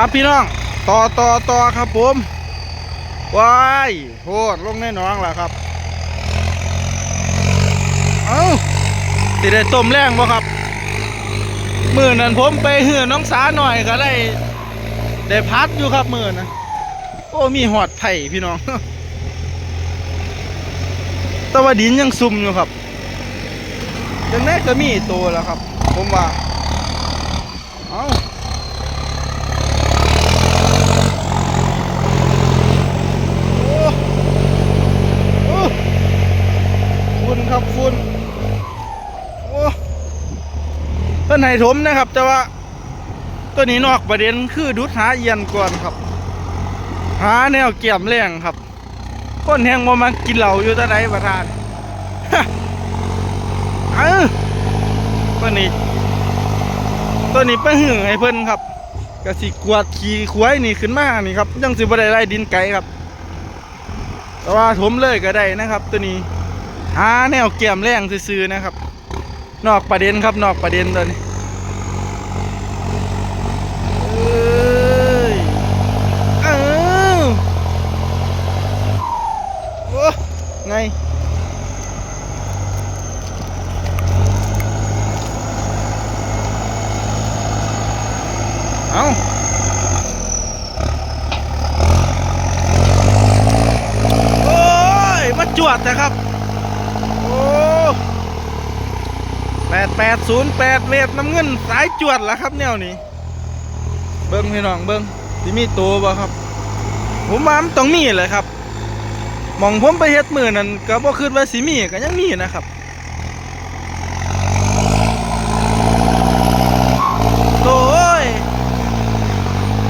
ครับพี่น้อง ต่อต่อต่อครับผมว้ายโหดลงในหนองแล้วครับ เอ้าสิได้ต้มแรงบ่ครับ มือนั้นผมไปเหือน้องสาหน่อยก็ได้ได้พัดอยู่ครับมือนะโอ้มีหอดไผ่พี่น้องแต่ว่าดินยังซุ่มอยู่ครับยังแน่ก็มีตัวแล้วครับ ผมว่า เอ้า โอ้โอ้ฝุ่นครับฝุ่นโอ้เพิ่ นให้ถมนะครับ แต่ว่าตัวนี้นอกประเด็นคือดุดหาเอียนก่อนครับ หาแนวเกี่ยมแรงครับ คนแหงบ่มากินเหล้าอยู่ตะไดประธานเออตัวนี้ ตัวนี้ไปหึงให้เพิ่นครับกระสิกวาดขี่ควายนี่ขึ้นมานี่ครับยังสิบได้ไล่ดินไก่ครับ แต่ว่าถมเลยก็ได้นะครับ ตัวนี้หาแนวเกี่ยมแรงซื่อๆนะครับ นอกประเด็นครับนอกประเด็นตัวนี้ 808เลดน้ำเงินสายจวดละครับแนวนี้ เบิ้งพี่น้องเบิ้งที่มีตัวบ่ครับ ผมว่ามันต้องมีเลยครับมองผมไปเฮ็ดมือนั่นก็บ่คิดว่าสิมีก็ยังมีนะครับ โอ้ย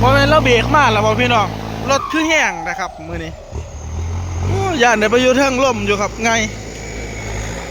บ่เป็นเราเบรกมาแล้วบ่พี่น้อง รถคือแห้งนะครับมือนี้โอ้ย่านได้ไยู่เทิงล่มอยู่ครับไง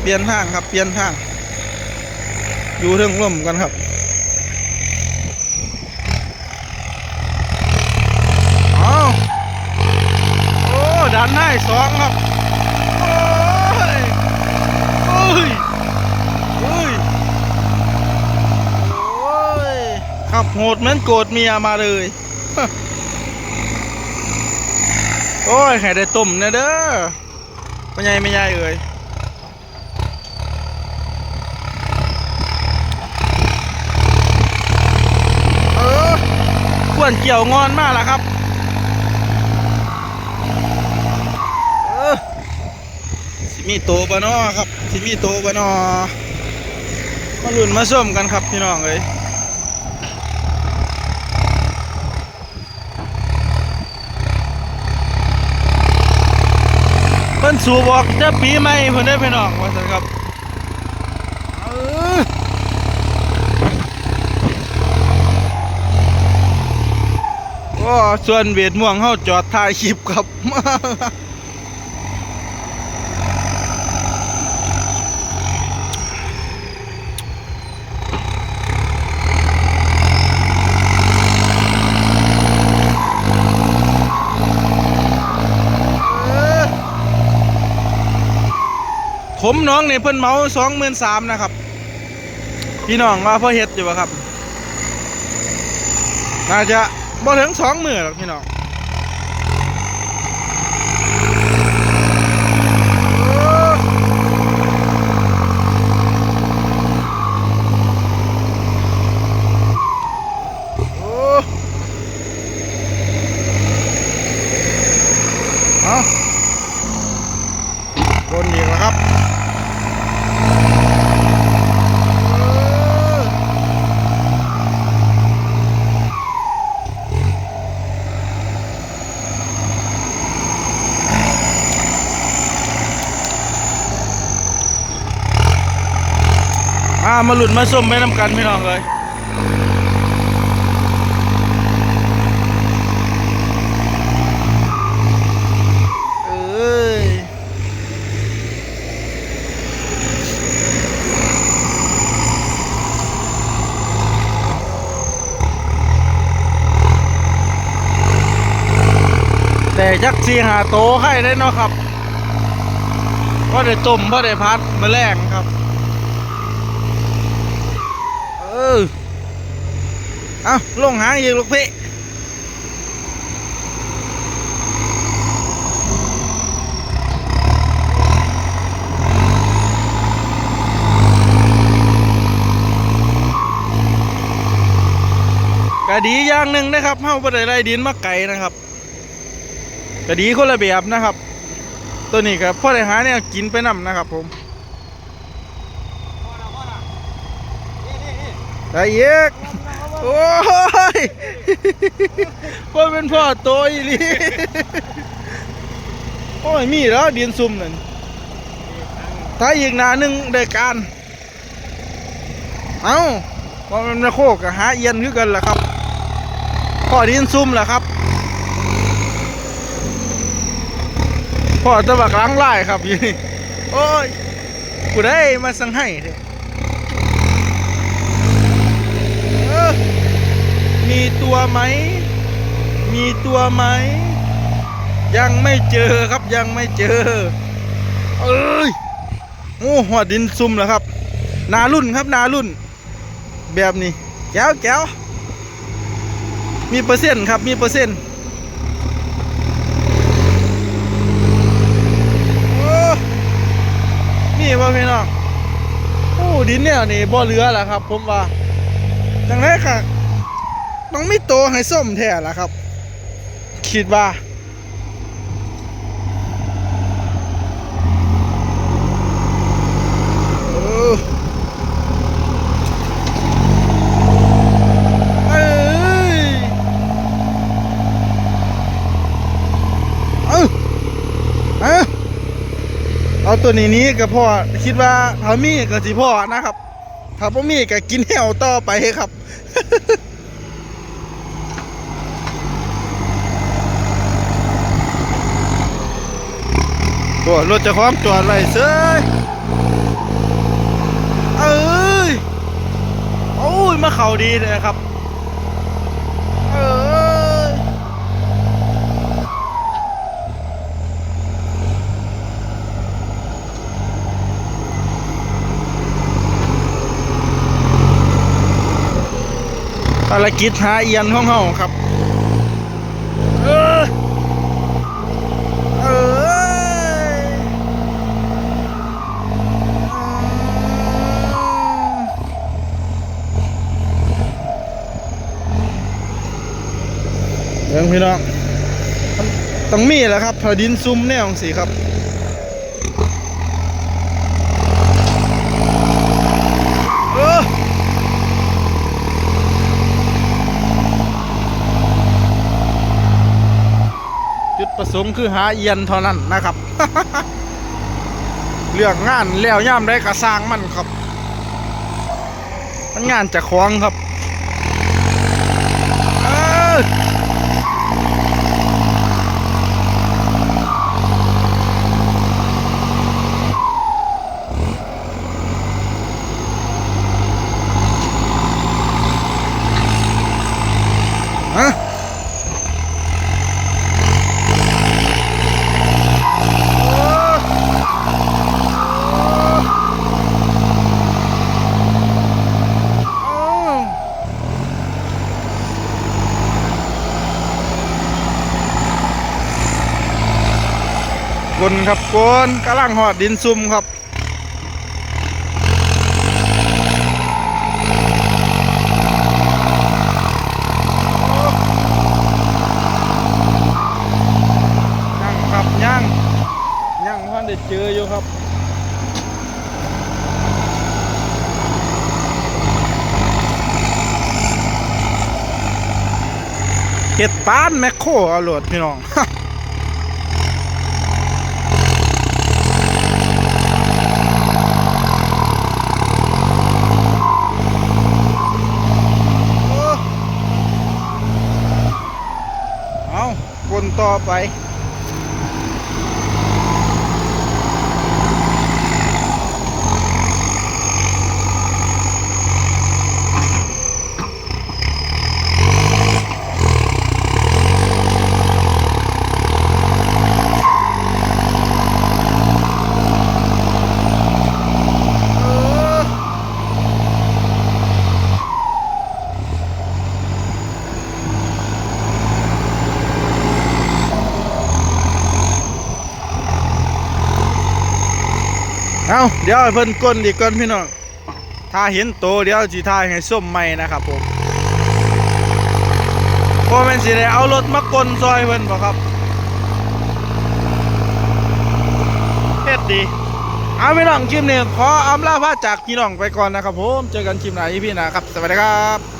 เปลี่ยนทางครับ เปลี่ยนทาง อยู่เทิงล่มกันครับอ้าวโอ้ด้านหน้าอีกสองครับโอ้ยโอ้ยโอ้ยโอ้ยขับโหดเหมือนโกรธเมียมาเลยโอ้ยให้ได้ตุ่มเนี่ยเด้อไม่ใหญ่ไม่ใหญ่เอ่ยเออ ควรเกี่ยวงอนมากล้วครับสิมีโตปะนาะครับสิมีโตปะนาะมาลุ้นมาส้มกันครับพี่น้องเอ้ยเพิ่นสูบอกจะปีใหม่เพิ่นได้พี่น้องว่าซั่นครับเออ ก็ส่วนเวทม่วงเฮาจอดถ่ายคลิปครับ ผมน้องเนี่ยเพิ่นเมาสองหมื่นสามนะครับ พี่น้องว่าพ่อเฮ็ดอยู่ปะครับ น่าจะ บ่ถึงสองหมื่นหรอกพี่น้องโอ้เอาคนอีกแล้วครับเออ มามาหลุดมาส้มไปนำกันพี่น้องเลยเอ้ยแต่ยักษ์สีหาโตให้ได้เนาะครับเพราะได้ต้มเพราะได้พัดมาแรงครับ อาลงหางอีกลูกพี่กะดีอย่างหนึ่งนะครับเข้าไปได้ไรดินมาไกลนะครับกะดีคนละแบบนะครับ ตัวนี้ครับพ่อได้หาเนี่ยกินไปนำนะครับ ผมได้เยอะ โอ้ยพ่อเป็นพ่อโตอีลีโอ้ยมีแล้วดินซุ่มนั่นถ้าอีกหนาหนึ่งได้การเอ้าว่ามันมาโคกกับหาเอียนคือกันล่ะครับพ่อดินซุ่มล่ะครับพ่อตะบักล้างไล่ครับอยู่นี่โอ้ยกูได้มาสั่งให้เถอะเออ มีตัวไหม มีตัวไหม ยังไม่เจอครับยังไม่เจอ เอ้ยโอ้หัวดินซุ่มแล้วครับ นารุ่นครับนารุ่น แบบนี้แก้วแก้วมีเปอร์เซ็นต์ครับมีเปอร์เซ็นต์นี่บ่าพี่น้องโอ้ดินเนี่ยนี่บ่อเหลือแหล้วครับ ผมว่าจังไรค่ะ ต้องไม่โตให้ส้มแท้ละครับ คิดว่าเออเออาเอาตัวนี้นี้กับพ่อคิดว่าถ้ามีก็สิพ่อนะครับ ถ้าพ่มีก็กินแหวต่อไปครับ ตัวรถจะคล้าของจอดไว้เซ้ยเอ้ยโอ้ยมาเข่าดีเลยครับเอ้ยภารกิจหาเอียนของเฮาครับ เออ เอยเรื่อง พี่น้องมันต้องมีแล้วครับพอดินซุ่มแนวของสีครับจุดประสงค์คือหาเอียนเท่านั้นนะครับ เรื่องงานแล้วย่ามได้กระสร้างมันครับ มันงานจะคล้องครับเอ้ยฮะ กลครับกลกำลังหอดดินซุ่มครับยังครับยังยังพันได้เจออยู่ครับเห็ดปานแมคโครเอาโหลดพี่น้อง โอ้เอาคน ต่อไป เออ เดี๋ยวเพิ่นก้นดีก่อนพี่น้องถ้าเห็นโตเดี๋ยวจีทายให้ส้มใหม่นะครับผมพอแม่นสิได้เอารถมากลซอยเพิ่นบ่ครับเฮ็ดดีเอาพี่น้องคลิปนี้ขออำลาพาจากพี่น้องไปก่อนนะครับผม เจอกันคลิปหน้าอีพี่น้าครับ สวัสดีครับ